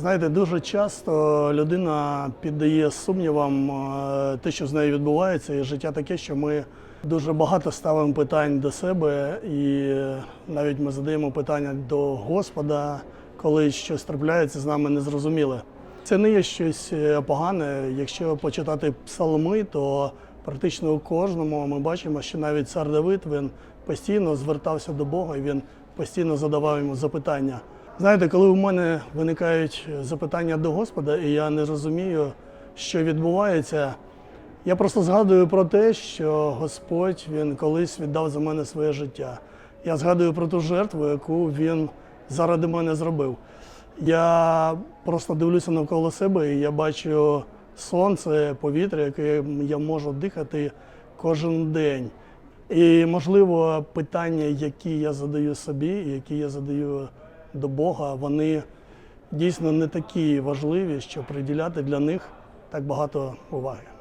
Знаєте, дуже часто людина піддає сумнівам е, те, що з нею відбувається, і життя таке, що ми дуже багато ставимо питань до себе, і навіть ми задаємо питання до Господа, коли щось трапляється з нами незрозуміле. Це не є щось е, погане. Якщо почитати псалми, то практично у кожному ми бачимо, що навіть цар Давид він постійно звертався до Бога і він постійно задавав йому запитання. Знаєте, коли у мене виникають запитання до Господа, і я не розумію, що відбувається, я просто згадую про те, що Господь він колись віддав за мене своє життя. Я згадую про ту жертву, яку він заради мене зробив. Я просто дивлюся навколо себе і я бачу сонце, повітря, яке я можу дихати кожен день. І, можливо, питання, які я задаю собі, які я задаю до Бога, вони дійсно не такі важливі, щоб приділяти для них так багато уваги.